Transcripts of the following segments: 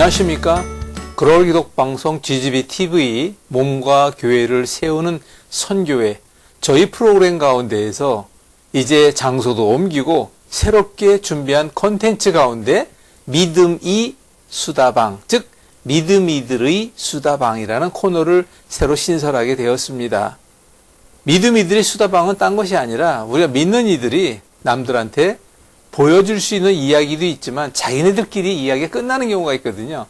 안녕하십니까. 그럴 기독 방송 GGB TV 몸과 교회를 세우는 선교회 저희 프로그램 가운데에서 이제 장소도 옮기고 새롭게 준비한 컨텐츠 가운데 믿음이 수다방 즉 믿음이들의 수다방이라는 코너를 새로 신설하게 되었습니다. 믿음이들의 수다방은 딴 것이 아니라 우리가 믿는 이들이 남들한테 보여줄 수 있는 이야기도 있지만 자기네들끼리 이야기가 끝나는 경우가 있거든요.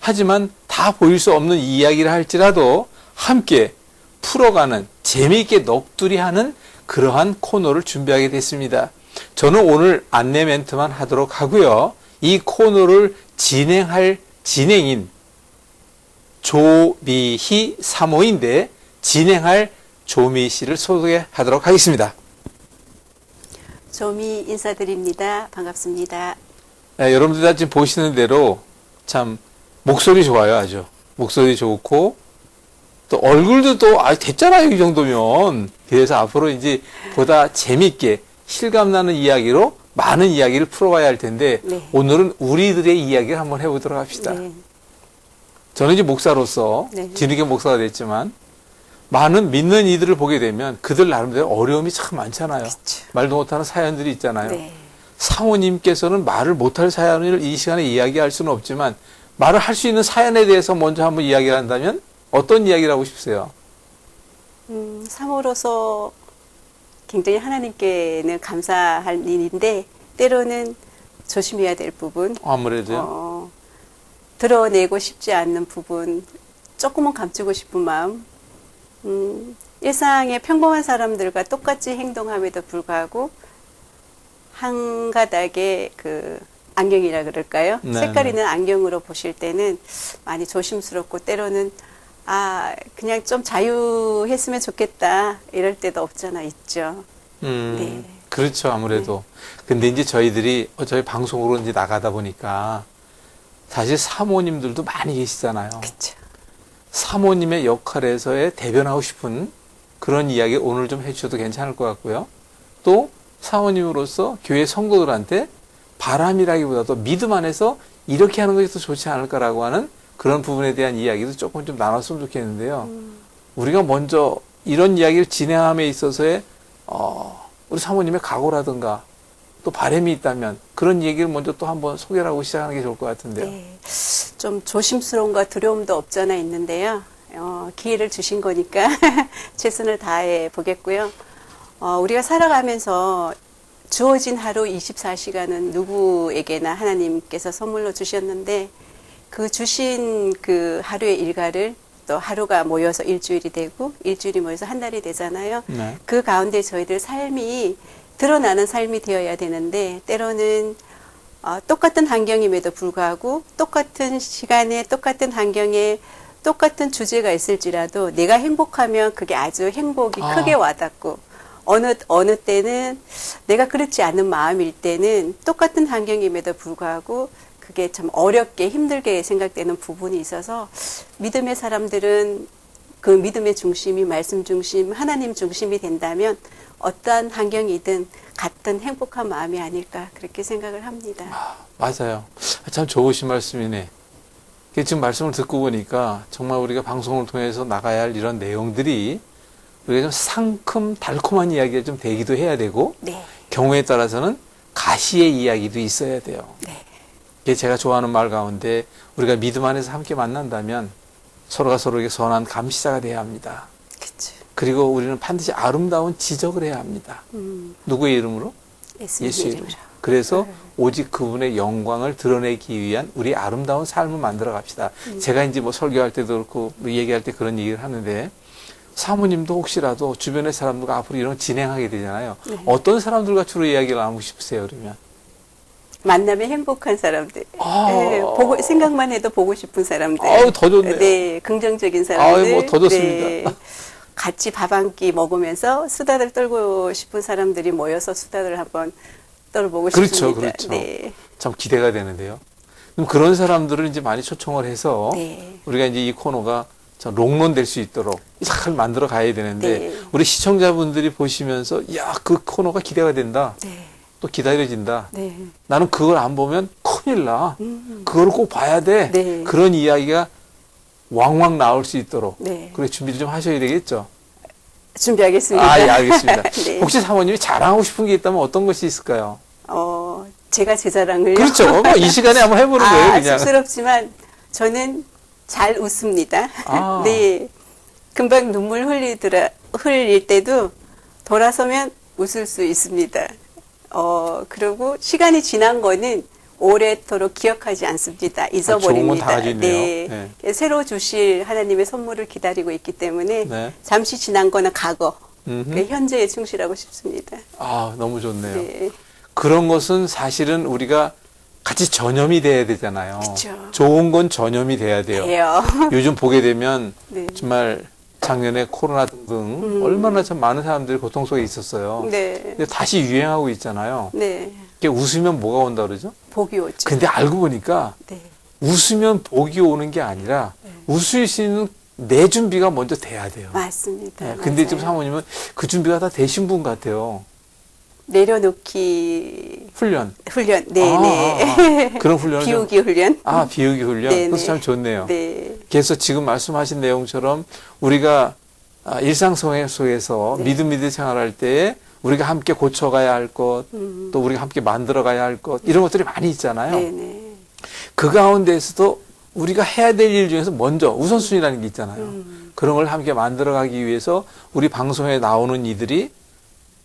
하지만 다 보일 수 없는 이야기를 할지라도 함께 풀어가는 재미있게 넋두리 하는 그러한 코너를 준비하게 됐습니다. 저는 오늘 안내 멘트만 하도록 하고요. 이 코너를 진행할 진행인 조미희 사모인데 진행할 조미 씨를 소개하도록 하겠습니다. 조미 인사드립니다. 반갑습니다. 네, 여러분들 다 지금 보시는 대로 참 목소리 좋아요, 아주. 목소리 좋고, 또 얼굴도 또, 아, 됐잖아요, 이 정도면. 그래서 앞으로 이제 보다 재밌게 실감나는 이야기로 많은 이야기를 풀어가야 할 텐데, 네. 오늘은 우리들의 이야기를 한번 해보도록 합시다. 네. 저는 이제 목사로서 네. 뒤늦게 목사가 됐지만, 많은 믿는 이들을 보게 되면 그들 나름대로 어려움이 참 많잖아요. 그쵸. 말도 못하는 사연들이 있잖아요. 네. 사모님께서는 말을 못할 사연을 이 시간에 이야기할 수는 없지만 말을 할 수 있는 사연에 대해서 먼저 한번 이야기를 한다면 어떤 이야기를 하고 싶으세요? 음, 사모로서 굉장히 하나님께는 감사할 일인데 때로는 조심해야 될 부분, 아무래도요. 어, 드러내고 싶지 않는 부분, 조금은 감추고 싶은 마음, 음, 일상의 평범한 사람들과 똑같이 행동함에도 불구하고 한 가닥의 그 안경이라 그럴까요? 네, 색깔 네. 있는 안경으로 보실 때는 많이 조심스럽고 때로는 아 그냥 좀 자유했으면 좋겠다 이럴 때도 없잖아 있죠. 음, 네. 그렇죠. 아무래도. 근데 이제 저희들이 어, 저희 방송으로 이제 나가다 보니까 사실 사모님들도 많이 계시잖아요. 그렇죠. 사모님의 역할에서의 대변하고 싶은 그런 이야기 오늘 좀 해주셔도 괜찮을 것 같고요. 또 사모님으로서 교회 성도들한테 바람이라기보다도 믿음 안에서 이렇게 하는 것이 더 좋지 않을까라고 하는 그런 부분에 대한 이야기도 조금 좀 나눴으면 좋겠는데요. 음, 우리가 먼저 이런 이야기를 진행함에 있어서의 어, 우리 사모님의 각오라든가 또 바람이 있다면 그런 얘기를 먼저 또 한번 소개를 하고 시작하는 게 좋을 것 같은데요. 네. 좀 조심스러움과 두려움도 없잖아 있는데요. 어, 기회를 주신 거니까 최선을 다해 보겠고요. 어, 우리가 살아가면서 주어진 하루 24시간은 누구에게나 하나님께서 선물로 주셨는데 그 주신 그 하루의 일과를 또 하루가 모여서 일주일이 되고 일주일이 모여서 한 달이 되잖아요. 네. 그 가운데 저희들 삶이 드러나는 삶이 되어야 되는데 때로는 어, 똑같은 환경임에도 불구하고 똑같은 시간에 똑같은 환경에 똑같은 주제가 있을지라도 내가 행복하면 그게 아주 행복이 아. 크게 와닿고 어느 어느 때는 내가 그렇지 않은 마음일 때는 똑같은 환경임에도 불구하고 그게 참 어렵게 힘들게 생각되는 부분이 있어서 믿음의 사람들은 그 믿음의 중심이 말씀 중심, 하나님 중심이 된다면 어떠한 환경이든 같은 행복한 마음이 아닐까 그렇게 생각을 합니다. 맞아요. 참 좋으신 말씀이네. 지금 말씀을 듣고 보니까 정말 우리가 방송을 통해서 나가야 할 이런 내용들이 우리가 좀 상큼 달콤한 이야기가 좀 되기도 해야 되고 네, 경우에 따라서는 가시의 이야기도 있어야 돼요. 네, 이게 제가 좋아하는 말 가운데 우리가 믿음 안에서 함께 만난다면 서로가 서로에게 선한 감시자가 돼야 합니다. 그리고 우리는 반드시 아름다운 지적을 해야 합니다. 음, 누구의 이름으로? 예수님 예수의 이름으로. 이름. 그래서 오직 그분의 영광을 드러내기 위한 우리 아름다운 삶을 만들어 갑시다. 제가 이제 뭐 설교할 때도 그렇고 뭐 얘기할 때 그런 얘기를 하는데 사모님도 혹시라도 주변의 사람들과 앞으로 이런 거 진행하게 되잖아요. 네. 어떤 사람들과 주로 이야기를 나누고 싶으세요, 그러면? 만나면 행복한 사람들, 아. 네, 보고 생각만 해도 보고 싶은 사람들, 아유, 더 좋네요. 네, 긍정적인 사람들, 아유, 뭐더 좋습니다. 네, 같이 밥 한 끼 먹으면서 수다를 떨고 싶은 사람들이 모여서 수다를 한번 떨어보고 그렇죠, 싶습니다. 그렇죠. 네, 참 기대가 되는데요. 그럼 그런 사람들을 이제 많이 초청을 해서 네. 우리가 이제 이 코너가 참 롱런 될 수 있도록 잘 만들어 가야 되는데 네. 우리 시청자분들이 보시면서 야 그 코너가 기대가 된다 네, 또 기다려진다 네. 나는 그걸 안 보면 큰일 나 음, 그걸 꼭 봐야 돼. 네. 그런 이야기가 왕왕 나올 수 있도록. 네. 그래 준비를 좀 하셔야 되겠죠. 준비하겠습니다. 아, 예, 알겠습니다. 네. 혹시 사모님이 자랑하고 싶은 게 있다면 어떤 것이 있을까요? 어, 제가 제 자랑을요. 그렇죠. 뭐 이 시간에 한번 해보는 아, 거예요, 그냥. 쑥스럽지만 저는 잘 웃습니다. 아. 네. 금방 눈물 흘리더라, 흘릴 때도 돌아서면 웃을 수 있습니다. 어, 그리고 시간이 지난 거는 오래도록 기억하지 않습니다. 잊어버립니다. 건다 가지고 있네요. 새로 주실 하나님의 선물을 기다리고 있기 때문에 네. 잠시 지난 거는 과거. 그 현재에 충실하고 싶습니다. 아, 너무 좋네요. 네. 그런 것은 사실은 우리가 같이 전염이 돼야 되잖아요. 그쵸. 좋은 건 전염이 돼야 돼요. 돼요. 요즘 보게 되면 네. 정말 작년에 코로나 등등 얼마나 참 많은 사람들이 고통 속에 있었어요. 음. 네. 근데 다시 유행하고 있잖아요. 네. 이게 웃으면 뭐가 온다 그러죠? 복이 오죠. 근데 알고 보니까 네. 웃으면 복이 오는 게 아니라 웃을 수 있는 내 준비가 먼저 돼야 돼요. 맞습니다. 네, 근데 지금 맞아요. 사모님은 그 준비가 다 되신 분 같아요. 내려놓기 훈련. 훈련. 아, 네네. 아, 아. 그런 훈련을 좀- 비우기 훈련. 아, 비우기 훈련. 네네. 그것도 참 좋네요. 네. 그래서 지금 말씀하신 내용처럼 우리가 아, 일상생활 속에서 네. 믿음이드 생활할 때 우리가 함께 고쳐가야 할 것, 음. 또 우리가 함께 만들어가야 할 것, 이런 것들이 많이 있잖아요. 네네. 그 가운데에서도 우리가 해야 될 일 중에서 먼저 우선순위라는 게 있잖아요. 음. 그런 걸 함께 만들어가기 위해서 우리 방송에 나오는 이들이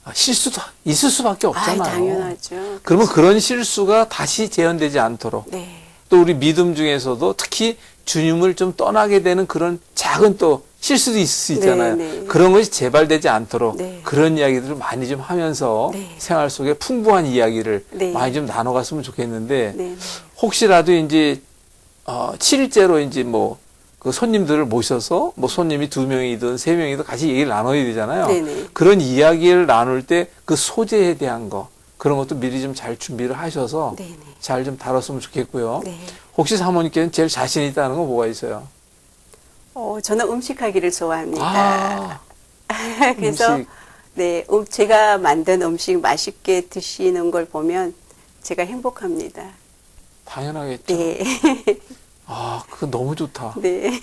아, 실수도 있을 수밖에 아, 없잖아요. 당연하죠. 그러면 그런 실수가 다시 재현되지 않도록 네. 또 우리 믿음 중에서도 특히 주님을 좀 떠나게 되는 그런 작은 또 실수도 있을 수 있잖아요. 네, 네. 그런 것이 재발되지 않도록 네. 그런 이야기들을 많이 좀 하면서 네. 생활 속에 풍부한 이야기를 네. 많이 좀 나눠갔으면 좋겠는데 네. 혹시라도 이제 어, 7일째로 이제 뭐 그 손님들을 모셔서 뭐 손님이 두 명이든 세 명이든 같이 얘기를 나눠야 되잖아요. 네 네. 그런 이야기를 나눌 때 그 소재에 대한 거 그런 것도 미리 좀 잘 준비를 하셔서 네 네. 잘좀 다뤘으면 좋겠고요. 네. 혹시 사모님께는 제일 자신 있다는 건 뭐가 있어요? 어, 저는 음식하기를 좋아합니다. 아, 그래서 음식. 네, 음, 제가 만든 음식 맛있게 드시는 걸 보면 제가 행복합니다. 당연하겠죠. 네. 아, 그거 너무 좋다. 네.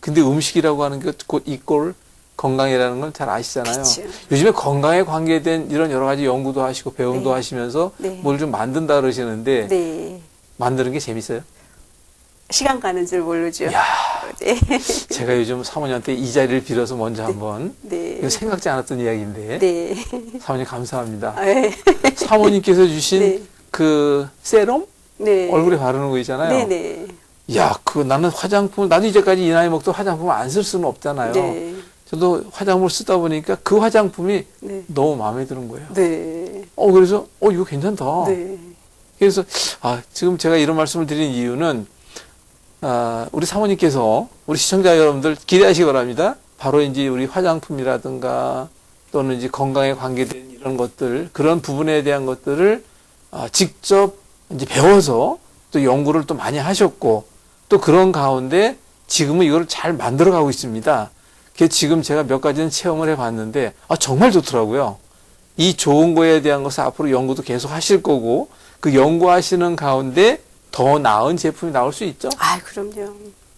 근데 음식이라고 하는 게 곧 이꼴 건강이라는 건잘 아시잖아요. 그쵸. 요즘에 건강에 관계된 이런 여러 가지 연구도 하시고 배움도 네. 하시면서 네. 뭘좀 만든다 그러시는데 네. 만드는 게 재밌어요? 시간 가는 줄 모르죠. 야, 네. 제가 요즘 사모님한테 이 자리를 빌어서 먼저 한번 네. 이거 생각지 않았던 이야기인데 네. 사모님 감사합니다. 아, 네. 사모님께서 주신 네. 그 세럼 네. 얼굴에 바르는 거 있잖아요. 네 네. 야, 그 나는 화장품을 나도 이제까지 이 나이 먹도 화장품을 안쓸 수는 없잖아요. 네. 저도 화장품을 쓰다 보니까 그 화장품이 네. 너무 마음에 드는 거예요. 네. 어 그래서 어 이거 괜찮다. 네. 그래서 아 지금 제가 이런 말씀을 드린 이유는 아 우리 사모님께서 우리 시청자 여러분들 기대하시기 바랍니다. 바로 이제 우리 화장품이라든가 또는 이제 건강에 관계된 이런 것들 그런 부분에 대한 것들을 아, 직접 이제 배워서 또 연구를 또 많이 하셨고 또 그런 가운데 지금은 이걸 잘 만들어 가고 있습니다. 그게 지금 제가 몇 가지는 체험을 해 봤는데 아 정말 좋더라고요. 이 좋은 거에 대한 것을 앞으로 연구도 계속 하실 거고 그 연구하시는 가운데 더 나은 제품이 나올 수 있죠. 아, 그럼요.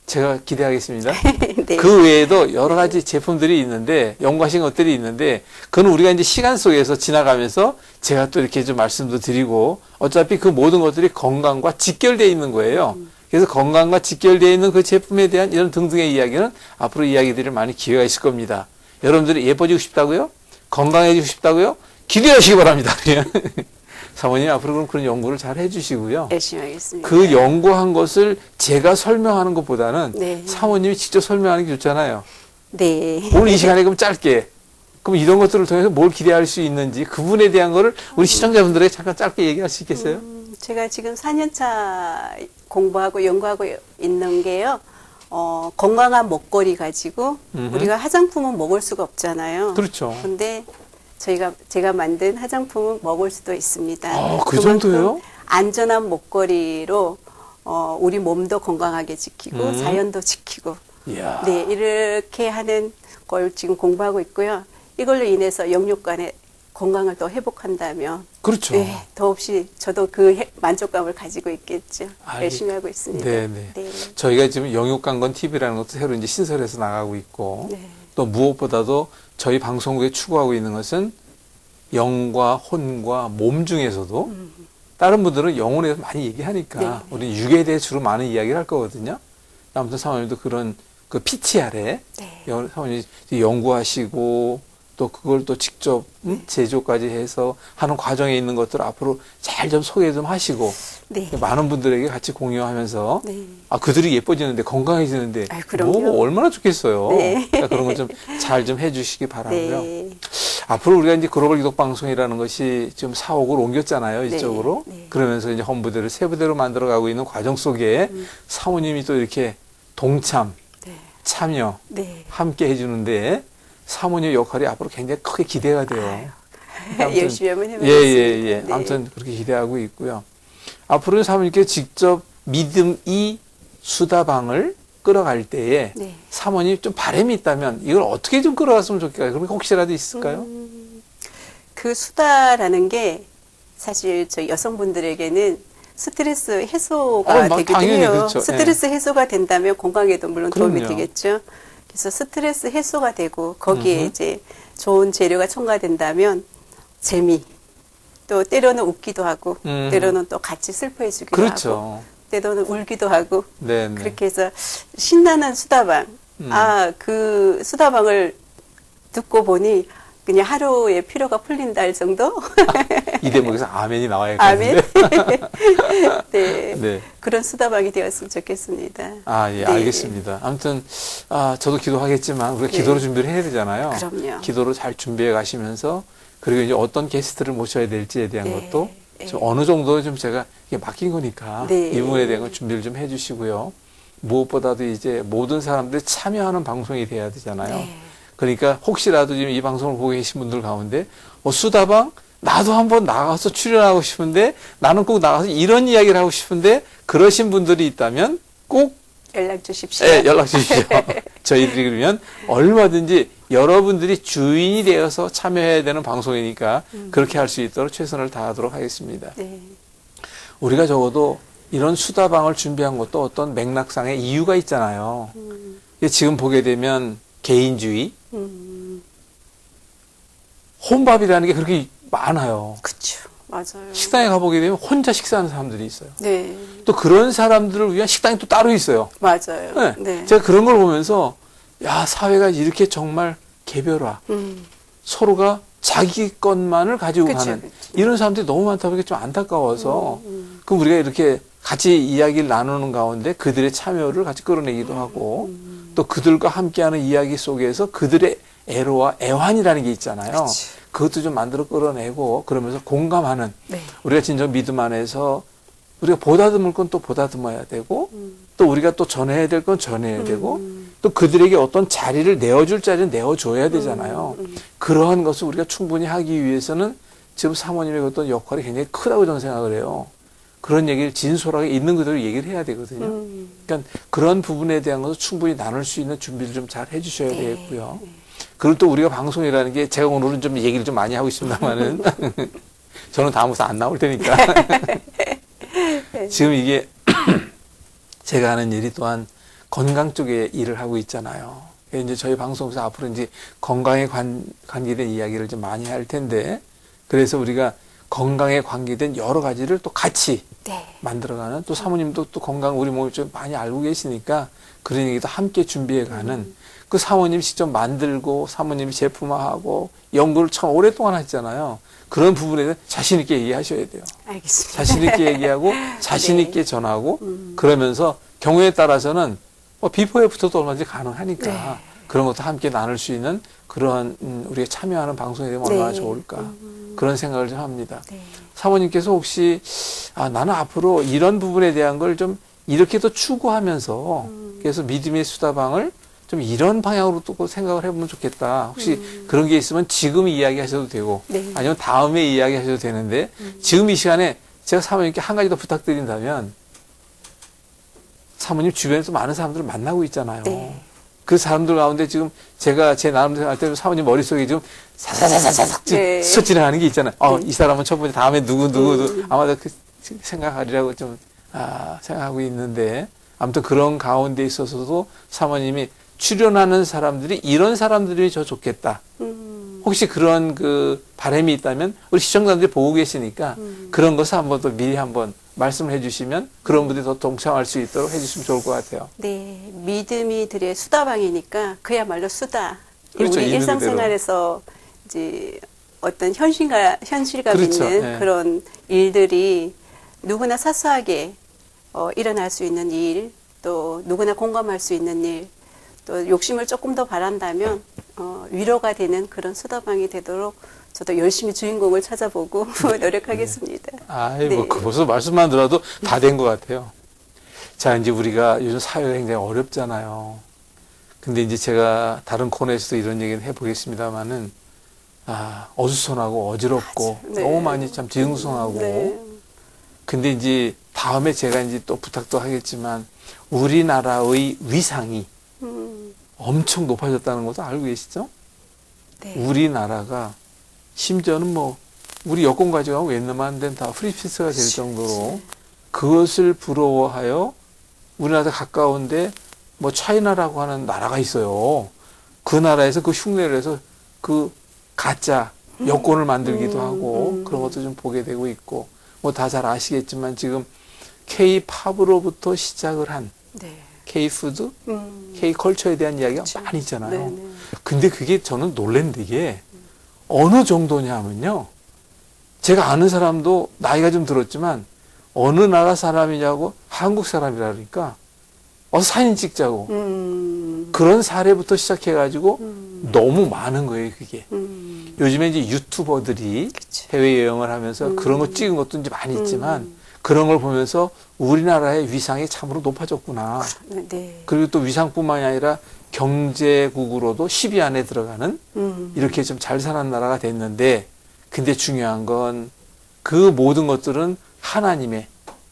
제가 기대하겠습니다. 네. 그 외에도 여러 가지 제품들이 있는데 연구하신 것들이 있는데 그건 우리가 이제 시간 속에서 지나가면서 제가 또 이렇게 좀 말씀도 드리고 어차피 그 모든 것들이 건강과 직결되어 있는 거예요. 그래서 건강과 직결되어 있는 그 제품에 대한 이런 등등의 이야기는 앞으로 이야기들이 많이 기회가 있을 겁니다. 여러분들이 예뻐지고 싶다고요? 건강해지고 싶다고요? 기대하시기 바랍니다. 사모님 앞으로 그럼 그런 연구를 잘 해주시고요. 열심히 하겠습니다. 그 연구한 것을 제가 설명하는 것보다는 네. 사모님이 직접 설명하는 게 좋잖아요. 네. 오늘 이 시간에 그럼 짧게. 그럼 이런 것들을 통해서 뭘 기대할 수 있는지 그분에 대한 거를 우리 시청자분들에게 잠깐 짧게 얘기할 수 있겠어요? 음, 제가 지금 4년차 공부하고 연구하고 있는 게요. 어, 건강한 먹거리 가지고 음흠. 우리가 화장품은 먹을 수가 없잖아요. 그렇죠. 근데 저희가 제가 만든 화장품은 먹을 수도 있습니다. 아, 그 정도예요? 안전한 먹거리로 어, 우리 몸도 건강하게 지키고 음. 자연도 지키고 이야. 네 이렇게 하는 걸 지금 공부하고 있고요. 이걸로 인해서 영육간에 건강을 또 회복한다면 그렇죠. 네, 더없이 저도 그 해- 만족감을 가지고 있겠죠. 아, 열심히 하고 있습니다. 네네. 저희가 지금 영육강건 TV라는 것도 새로 이제 신설해서 나가고 있고 네. 또 무엇보다도 저희 방송국에 추구하고 있는 것은 영과 혼과 몸 중에서도 음. 다른 분들은 영혼에 많이 얘기하니까 네. 우리 육에 대해 주로 많은 이야기를 할 거거든요. 아무튼 사모님도 그런 그 PTR에 네. 사모님 연구하시고 또 그걸 또 직접 네. 음, 제조까지 해서 하는 과정에 있는 것들 앞으로 잘 좀 소개 좀 하시고 네. 많은 분들에게 같이 공유하면서 네. 아 그들이 예뻐지는데 건강해지는데 아유. 뭐 얼마나 좋겠어요. 네. 그러니까 그런 거좀잘좀 해주시기 바라고요. 네. 앞으로 우리가 이제 글로벌 기독 방송이라는 것이 지금 사옥을 옮겼잖아요 네. 이쪽으로. 네. 그러면서 이제 헌부대를 세 부대로 만들어가고 있는 과정 속에 음. 사모님이 또 이렇게 동참, 네. 참여, 네. 함께 해주는데 사모님 역할이 앞으로 굉장히 크게 기대가 돼요. 아무튼 열심히 예, 해보겠습니다. 예, 예. 네. 아무튼 그렇게 기대하고 있고요. 앞으로는 사모님께 직접 믿음이 수다방을 끌어갈 때에 네. 사모님 좀 바람이 있다면 이걸 어떻게 좀 끌어갔으면 좋겠어요. 게 혹시라도 있을까요? 음, 그 수다라는 게 사실 저희 여성분들에게는 스트레스 해소가 어, 막 되기도 해요. 그렇죠. 스트레스 해소가 된다면 건강에도 물론 도움이 그럼요. 되겠죠. 그래서 스트레스 해소가 되고 거기에 음흠. 이제 좋은 재료가 첨가된다면 재미 또 때로는 웃기도 하고 음. 때로는 또 같이 슬퍼해주기도 하고 그렇죠. 때로는 울기도 하고 네, 네. 그렇게 해서 신나는 수다방. 음. 아, 그 수다방을 듣고 보니 그냥 하루의 피로가 풀린다 할 정도? 이 대목에서 아멘이 나와야 아멘. 겠는데 네. 네. 그런 수다방이 되었으면 좋겠습니다. 아, 예, 네. 알겠습니다. 아무튼, 아, 저도 기도하겠지만, 우리가 네. 기도로 준비를 해야 되잖아요. 그럼요. 기도로 잘 준비해 가시면서, 그리고 이제 어떤 게스트를 모셔야 될지에 대한 네. 것도 네. 좀 어느 정도 좀 제가 이게 맡긴 거니까, 네. 이 부분에 대한 건 준비를 좀 해 주시고요. 무엇보다도 이제 모든 사람들이 참여하는 방송이 돼야 되잖아요. 네. 그러니까 혹시라도 지금 이 방송을 보고 계신 분들 가운데, 어, 수다방? 나도 한번 나가서 출연하고 싶은데, 나는 꼭 나가서 이런 이야기를 하고 싶은데, 그러신 분들이 있다면 꼭 연락 주십시오. 네, 연락 주십시오. 저희들이 그러면 얼마든지 여러분들이 주인이 되어서 참여해야 되는 방송이니까 그렇게 할 수 있도록 최선을 다하도록 하겠습니다. 네. 우리가 적어도 이런 수다방을 준비한 것도 어떤 맥락상의 이유가 있잖아요. 음, 지금 보게 되면 개인주의, 음, 혼밥이라는 게 그렇게 많아요. 그쵸. 맞아요. 식당에 가보게 되면 혼자 식사하는 사람들이 있어요. 네. 또 그런 사람들을 위한 식당이 또 따로 있어요. 맞아요. 네. 네. 제가 그런 걸 보면서 야 사회가 이렇게 정말 개별화 음, 서로가 자기 것만을 가지고 그쵸, 가는 그쵸. 이런 사람들이 너무 많다 보니까 좀 안타까워서 음, 그럼 우리가 이렇게 같이 이야기를 나누는 가운데 그들의 참여를 같이 끌어내기도 하고 음. 또 그들과 함께하는 이야기 속에서 그들의 애로와 애환이라는 게 있잖아요. 그치. 그것도 좀 만들어 끌어내고 그러면서 공감하는 네. 우리가 진정 믿음 안에서 우리가 보다듬을 건 또 보다듬어야 되고 음, 또 우리가 또 전해야 될 건 전해야 되고 음, 또 그들에게 어떤 자리를 내어줄 자리를 내어줘야 되잖아요. 음, 음. 그러한 것을 우리가 충분히 하기 위해서는 지금 사모님의 어떤 역할이 굉장히 크다고 저는 생각을 해요. 그런 얘기를 진솔하게 있는 그대로 얘기를 해야 되거든요. 음. 그러니까 그런 부분에 대한 것을 충분히 나눌 수 있는 준비를 좀 잘 해주셔야 네. 되겠고요. 그리고 또 우리가 방송이라는 게 제가 오늘은 좀 얘기를 좀 많이 하고 있습니다만은 저는 다음부터 안 나올 테니까 지금 이게 제가 하는 일이 또한 건강 쪽에 일을 하고 있잖아요. 이제 저희 방송에서 앞으로 이제 건강에 관, 관계된 이야기를 좀 많이 할 텐데 그래서 우리가 건강에 관계된 여러 가지를 또 같이 네. 만들어가는 또 사모님도 또 건강 우리 몸을 좀 많이 알고 계시니까 그런 얘기도 함께 준비해가는 그 사모님 직접 만들고 사모님이 제품화하고 연구를 참 오랫동안 하셨잖아요. 그런 부분에 대해 자신 있게 얘기하셔야 돼요. 알겠습니다. 자신 있게 얘기하고 자신 네. 있게 전하고 음. 그러면서 경우에 따라서는 뭐 비포 애프터도 얼마든지 가능하니까 네. 그런 것도 함께 나눌 수 있는 그런 음, 우리가 참여하는 방송이 되면 얼마나 네. 좋을까 음. 그런 생각을 좀 합니다. 네. 사모님께서 혹시 아 나는 앞으로 이런 부분에 대한 걸 좀 이렇게 더 추구하면서 음. 그래서 믿음의 수다방을 좀 이런 방향으로 또 생각을 해보면 좋겠다. 혹시 음. 그런 게 있으면 지금 이야기하셔도 되고 네. 아니면 다음에 이야기하셔도 되는데 지금 이 시간에 제가 사모님께 한 가지 더 부탁드린다면 사모님 주변에서 많은 사람들을 만나고 있잖아요. 네. 그 사람들 가운데 지금 제가 제 나름대로 할 때는 사모님 머릿속에 지금 사사사사삭 네. 스쳐 지나가는 게 있잖아요. 어, 이 사람은 첫 번째 다음에 누구 누구 누구 아마도 그 생각하리라고 좀 아, 생각하고 있는데 아무튼 그런 가운데 있어서도 사모님이 출연하는 사람들이 이런 사람들이 저 좋겠다. 음, 혹시 그런 그 바람이 있다면 우리 시청자들이 보고 계시니까 음. 그런 것을 한번 또 미리 한번 말씀을 해주시면 그런 분들이 더 동참할 수 있도록 해주시면 좋을 것 같아요. 네, 믿음이 들의 수다방이니까 그야말로 수다. 그렇죠, 우리 일상생활에서 이제 어떤 현실감, 현실감 그렇죠, 있는 예. 그런 일들이 누구나 사소하게 어, 일어날 수 있는 일, 또 누구나 공감할 수 있는 일, 또 욕심을 조금 더 바란다면 어, 위로가 되는 그런 수다방이 되도록 저도 열심히 주인공을 찾아보고 노력하겠습니다. 아이, 네. 뭐, 그 벌써 말씀만 들어도 다 된 것 같아요. 자, 이제 우리가 요즘 사회가 굉장히 어렵잖아요. 근데 이제 제가 다른 코너에서도 이런 얘기는 해보겠습니다만은, 아, 어수선하고 어지럽고, 맞아. 네. 너무 많이 참 뒤숭숭하고, 네. 근데 이제 다음에 제가 이제 또 부탁도 하겠지만, 우리나라의 위상이 음, 엄청 높아졌다는 것도 알고 계시죠? 네. 우리나라가 심지어는 뭐 우리 여권 가져가고 웬만한 데는 다 프리피스가 될 그치, 정도로 그것을 부러워하여 우리나라 가까운데 뭐 차이나라고 하는 나라가 있어요. 그 나라에서 그 흉내를 해서 그 가짜 여권을 만들기도 음, 하고 음. 그런 것도 좀 보게 되고 있고 뭐 다 잘 아시겠지만 지금 K-팝으로부터 시작을 한 네. K-푸드, 음. K-컬처에 대한 이야기가 그쵸. 많이 있잖아요. 네, 네. 근데 그게 저는 놀랜 게 어느 정도냐 하면요. 제가 아는 사람도 나이가 좀 들었지만 어느 나라 사람이냐고 한국 사람이라 그러니까 어서 사진 찍자고 음. 그런 사례부터 시작해가지고 음. 너무 많은 거예요 그게. 음. 요즘에 이제 유튜버들이 그치. 해외 여행을 하면서 음. 그런 거 찍은 것도 이제 많이 있지만 음. 그런 걸 보면서 우리나라의 위상이 참으로 높아졌구나. 네. 그리고 또 위상뿐만이 아니라 경제국으로도 10위 안에 들어가는 음. 이렇게 좀 잘 사는 나라가 됐는데 근데 중요한 건 그 모든 것들은 하나님의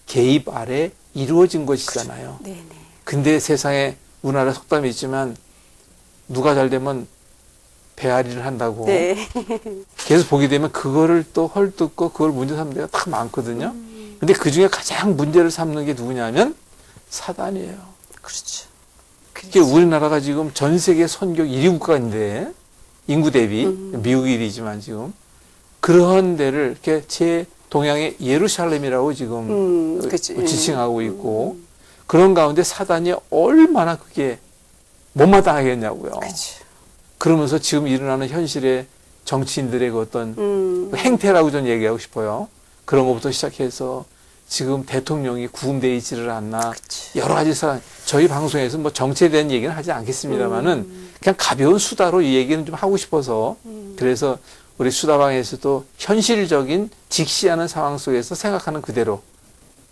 개입 아래 이루어진 것이잖아요. 네, 네. 근데 세상에 우리나라 속담이 있지만 누가 잘 되면 배앓이를 한다고 네. 계속 보게 되면 그거를 또 헐뜯고 그걸 문제 삼는 데가 딱 많거든요. 음. 근데 그 중에 가장 문제를 삼는 게 누구냐면 사단이에요. 그렇죠. 이게 우리나라가 지금 전 세계 선교 1위 국가인데 인구 대비 음. 미국 1위지만 지금 그런 데를 이렇게 제 동양의 예루살렘이라고 지금 음, 어, 그치. 지칭하고 있고 음. 그런 가운데 사단이 얼마나 그게 못마땅하겠냐고요. 그치. 그러면서 지금 일어나는 현실의 정치인들의 그 어떤 음. 행태라고 좀 얘기하고 싶어요. 그런 것부터 시작해서 지금 대통령이 구음돼 있지를 않나 그치. 여러 가지 사안 저희 방송에서 뭐 정치에 대한 얘기는 하지 않겠습니다만은 음. 그냥 가벼운 수다로 이 얘기는 좀 하고 싶어서 음. 그래서 우리 수다방에서도 현실적인 직시하는 상황 속에서 생각하는 그대로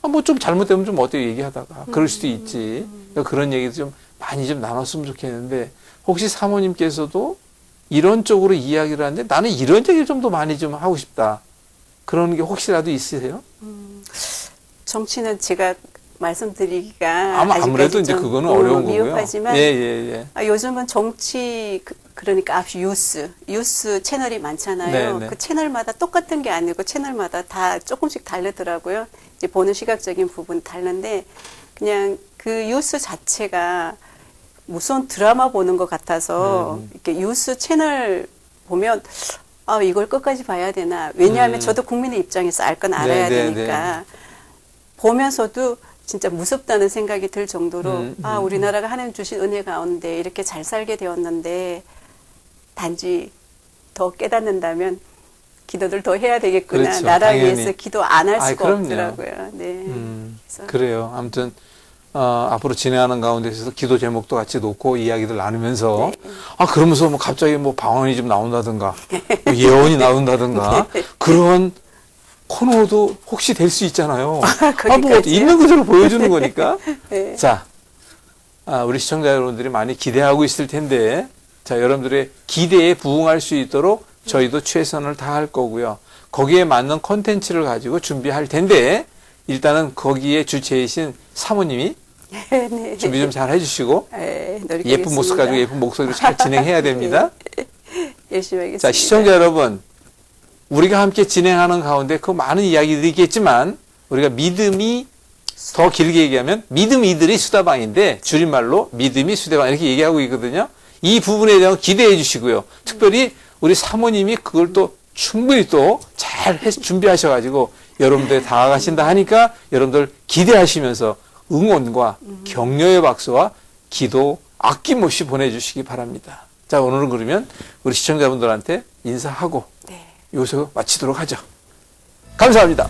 아, 뭐 좀 잘못되면 좀 어때요 얘기하다가 그럴 수도 있지 그러니까 그런 얘기도 좀 많이 좀 나눴으면 좋겠는데 혹시 사모님께서도 이런 쪽으로 이야기를 하는데 나는 이런 얘기를 좀 더 많이 좀 하고 싶다 그런 게 혹시라도 있으세요? 정치는 제가 말씀드리기가 아마 아무래도 이제 좀, 그거는 어, 어려운 거고요. 미흡하지만 예, 예, 예. 아, 요즘은 정치 그, 그러니까 앞 뉴스 뉴스 채널이 많잖아요. 네, 네. 그 채널마다 똑같은 게 아니고 채널마다 다 조금씩 다르더라고요. 이제 보는 시각적인 부분 다른데 그냥 그 뉴스 자체가 무슨 드라마 보는 것 같아서 음. 이렇게 뉴스 채널 보면 아 이걸 끝까지 봐야 되나 왜냐하면 음. 저도 국민의 입장에서 알 건 알아야 네, 네, 되니까 보면서도 진짜 무섭다는 생각이 들 정도로 음, 아 음, 우리나라가 하나님 주신 은혜 가운데 이렇게 잘 살게 되었는데 단지 더 깨닫는다면 기도를 더 해야 되겠구나 그렇죠, 나라 당연히. 위해서 기도 안할 아이, 수가 그럼요. 없더라고요. 네. 음, 그래요. 아무튼 어, 앞으로 진행하는 가운데 있어서 기도 제목도 같이 놓고 이야기들 나누면서 네. 아 그러면서 뭐 갑자기 뭐 방언이 좀 나온다든가 뭐 예언이 나온다든가 네. 그런 코너도 혹시 될 수 있잖아요. 아, 뭐? 있는 그대로 보여주는 거니까. 네. 자, 아, 우리 시청자 여러분들이 많이 기대하고 있을 텐데, 자, 여러분들의 기대에 부응할 수 있도록 저희도 최선을 다할 거고요. 거기에 맞는 콘텐츠를 가지고 준비할 텐데, 일단은 거기에 주체이신 사모님이 네. 준비 좀 잘 해주시고 네. 예쁜 모습 가지고 예쁜 목소리로 잘 진행해야 됩니다. 열심히 하겠습니다. 자, 시청자 여러분, 우리가 함께 진행하는 가운데 그 많은 이야기들이 있겠지만 우리가 믿음이 더 길게 얘기하면 믿음 이들이 수다방인데 줄임말로 믿음이 수다방 이렇게 얘기하고 있거든요. 이 부분에 대한 기대해 주시고요. 특별히 우리 사모님이 그걸 또 충분히 또 잘 준비하셔가지고 여러분들 다가가신다 하니까 여러분들 기대하시면서 응원과 격려의 박수와 기도 아낌없이 보내주시기 바랍니다. 자, 오늘은 그러면 우리 시청자분들한테 인사하고 네. 여기서 마치도록 하죠. 감사합니다.